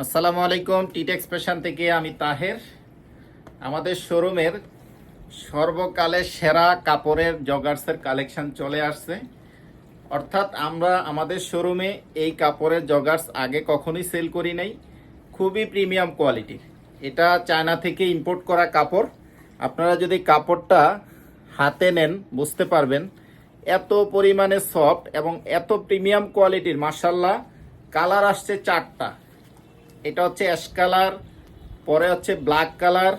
আসসালামু আলাইকুম টিটেক্স পেশান থেকে আমি তাহের। আমাদের শোরুমের সর্বকালের সেরা কাপড়ের জগার্সের কালেকশন চলে আসছে। অর্থাৎ আমরা আমাদের শোরুমে এই কাপড়ের জগার্স আগে কখনোই সেল করি নাই। খুবই প্রিমিয়াম কোয়ালিটির। এটা চায়না থেকে ইম্পোর্ট করা কাপড়। আপনারা যদি কাপড়টা হাতে নেন, বুঝতে পারবেন, এত পরিমাণে সফট এবং এত প্রিমিয়াম কোয়ালিটির মার্শাল্লাহ কালার আসছে চারটা। এটা হচ্ছে অ্যাশ কালার, পরে হচ্ছে ব্ল্যাক কালার,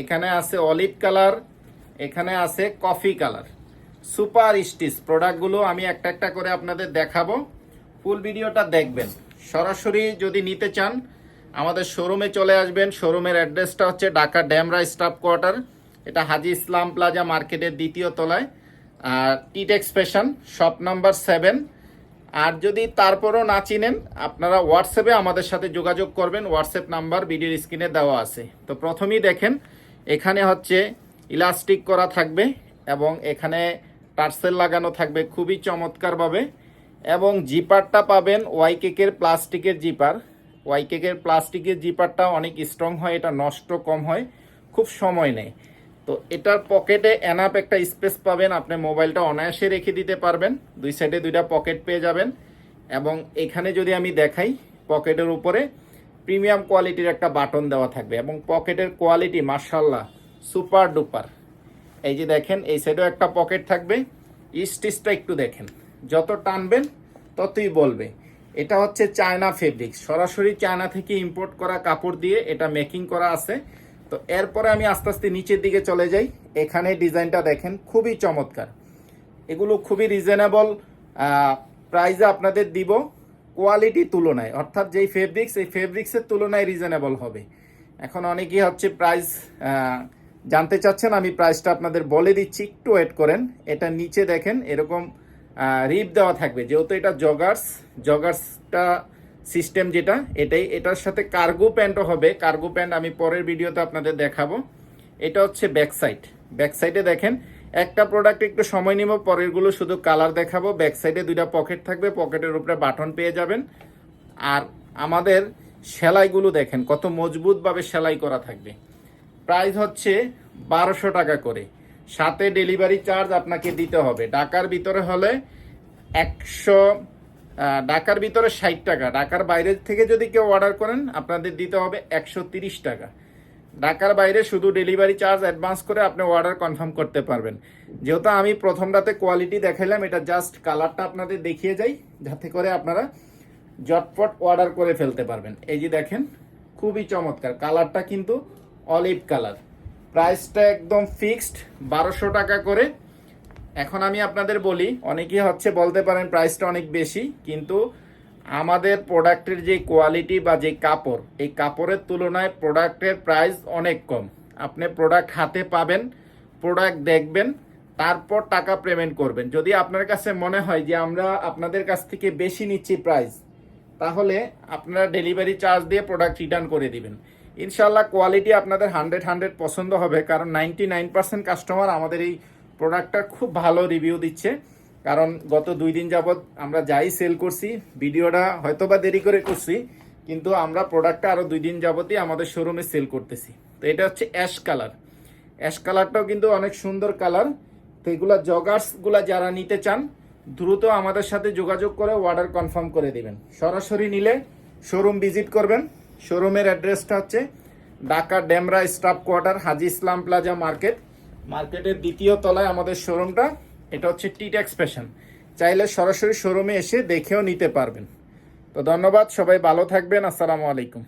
এখানে আছে অলিভ কালার, এখানে আছে কফি কালার। সুপার স্টিচ প্রোডাক্টগুলো আমি একটা একটা করে আপনাদের দেখাবো। ফুল ভিডিওটা দেখবেন। সরাসরি যদি নিতে চান, আমাদের শোরুমে চলে আসবেন। শোরুমের অ্যাড্রেসটা হচ্ছে ঢাকা ড্যামরা স্টাফ কোয়ার্টার। এটা হাজি ইসলাম প্লাজা মার্কেটের দ্বিতীয় তলায়। আর টিটেক্স ফ্যাশন, শপ নাম্বার সেভেন। আর যদি তারপরও না চিনেন, আপনারা হোয়াটসঅ্যাপে আমাদের সাথে যোগাযোগ করবেন। হোয়াটসঅ্যাপ নাম্বার ভিডিওর স্ক্রিনে দেওয়া আছে। তো প্রথমেই দেখেন, এখানে হচ্ছে ইলাস্টিক করা থাকবে এবং এখানে টার্সেল লাগানো থাকবে খুবই চমৎকারভাবে। এবং জিপারটা পাবেন ওয়াই কেকের প্লাস্টিকের জিপার। ওয়াই কেকের প্লাস্টিকের জিপারটা অনেক স্ট্রং হয়, এটা নষ্ট কম হয়, খুব সময় নেয়। তো এটার পকেটে এনাপ একটা স্পেস পাবেন। আপনি মোবাইলটা অনায়াসে রেখে দিতে পারবেন। দুই সাইডে দুইটা পকেট পেয়ে যাবেন। এবং এখানে যদি আমি দেখাই, পকেটের উপরে প্রিমিয়াম কোয়ালিটির একটা বাটন দেওয়া থাকবে। এবং পকেটের কোয়ালিটি মার্শাল্লাহ সুপার ডুপার এই যে দেখেন, এই সাইডেও একটা পকেট থাকবে। স্টিচটা একটু দেখেন। যত টানবেন, ততই বলবে। এটা হচ্ছে চায়না ফেব্রিক সরাসরি চায়না থেকে ইম্পোর্ট করা কাপড় দিয়ে এটা মেকিং করা আছে। তো এরপরে আমি আস্তে আস্তে নিচের দিকে চলে যাই। এখানে ডিজাইনটা দেখেন, খুবই চমৎকার। এগুলো খুবই রিজনেবল প্রাইসে আপনাদের দিব। কোয়ালিটি তুলনায়, অর্থাৎ যেই ফেব্রিক্স এই ফেব্রিক্সের তুলনায় রিজনেবল হবে। এখন অনেকেই হচ্ছে প্রাইস জানতে চাচ্ছেন, আমি প্রাইসটা আপনাদের বলে দিচ্ছি, একটু ওয়েট করেন। এটা নিচে দেখেন, এরকম রিপ দেওয়া থাকবে। যেহেতু এটা জগার্স জগার্সটা সিস্টেম যেটা, এটাই, এটার সাথে কার্গো প্যান্টও হবে। কার্গো প্যান্ট আমি পরের ভিডিওতে আপনাদের দেখাবো। এটা হচ্ছে ব্যাক সাইড ব্যাক দেখেন, একটা প্রোডাক্ট একটু সময় নিব, পরেরগুলো শুধু কালার দেখাবো। ব্যাক সাইডে দুইটা পকেট থাকবে, পকেটের উপরে বাটন পেয়ে যাবেন। আর আমাদের সেলাইগুলো দেখেন, কত মজবুতভাবে সেলাই করা থাকবে। প্রাইস হচ্ছে বারোশো টাকা করে। সাথে ডেলিভারি চার্জ আপনাকে দিতে হবে। ঢাকার ভিতরে হলে একশো ঢাকার ভিতরে ষাট টাকা, ঢাকার বাইরে থেকে যদি কেউ অর্ডার করেন, আপনাদের দিতে হবে একশো টাকা। ঢাকার বাইরে শুধু ডেলিভারি চার্জ অ্যাডভান্স করে আপনি অর্ডার কনফার্ম করতে পারবেন। যেহেতু আমি প্রথমটাতে কোয়ালিটি দেখাইলাম, এটা জাস্ট কালারটা আপনাদের দেখিয়ে যাই, যাতে করে আপনারা জটপট অর্ডার করে ফেলতে পারবেন। এই যে দেখেন, খুবই চমৎকার। কালারটা কিন্তু অলিভ কালার প্রাইসটা একদম ফিক্সড বারোশো টাকা করে এখন আমি আপনাদের বলি, অনেকেই হচ্ছে বলতে পারেন প্রাইসটা অনেক বেশি, কিন্তু আমাদের প্রোডাক্টের যে কোয়ালিটি বা যে কাপড়, এই কাপড়ের তুলনায় প্রোডাক্টের প্রাইস অনেক কম। আপনি প্রোডাক্ট হাতে পাবেন প্রোডাক্ট দেখবেন, তারপর টাকা পেমেন্ট করবেন। যদি আপনার কাছে মনে হয় যে আমরা আপনাদের কাছ থেকে বেশি নিচ্ছি প্রাইস তাহলে আপনারা ডেলিভারি চার্জ দিয়ে প্রোডাক্ট রিটার্ন করে দিবেন। ইনশাল্লাহ কোয়ালিটি আপনাদের হান্ড্রেড হান্ড্রেড পছন্দ হবে, কারণ নাইনটি নাইন পার্সেন্ট কাস্টমার আমাদের এই প্রোডাক্টটার খুব ভালো রিভিউ দিচ্ছে। কারণ গত দুই দিন যাবৎ আমরা যাই সেল করছি, ভিডিওটা হয়তো বা দেরি করে করছি, কিন্তু আমরা প্রোডাক্টটা আরও দুই দিন যাবতই আমাদের শোরুমে সেল করতেছি। তো এটা হচ্ছে অ্যাশ কালার অ্যাশ কালারটাও কিন্তু অনেক সুন্দর কালার তো এগুলা জগার্সগুলা যারা নিতে চান, দ্রুত আমাদের সাথে যোগাযোগ করে অর্ডার কনফার্ম করে দিবেন। সরাসরি নিলে শোরুম ভিজিট করবেন। শোরুমের অ্যাড্রেসটা হচ্ছে Dhaka Demra staff quarter, Haji Islam plaza market. মার্কেটের দ্বিতীয় তলায় আমাদের শোরুমটা, এটা হচ্ছে টি টিটেক্স ফ্যাশন চাইলে সরাসরি শোরুমে এসে দেখেও নিতে পারবেন। তো ধন্যবাদ, সবাই ভালো থাকবেন, আসসালামু আলাইকুম।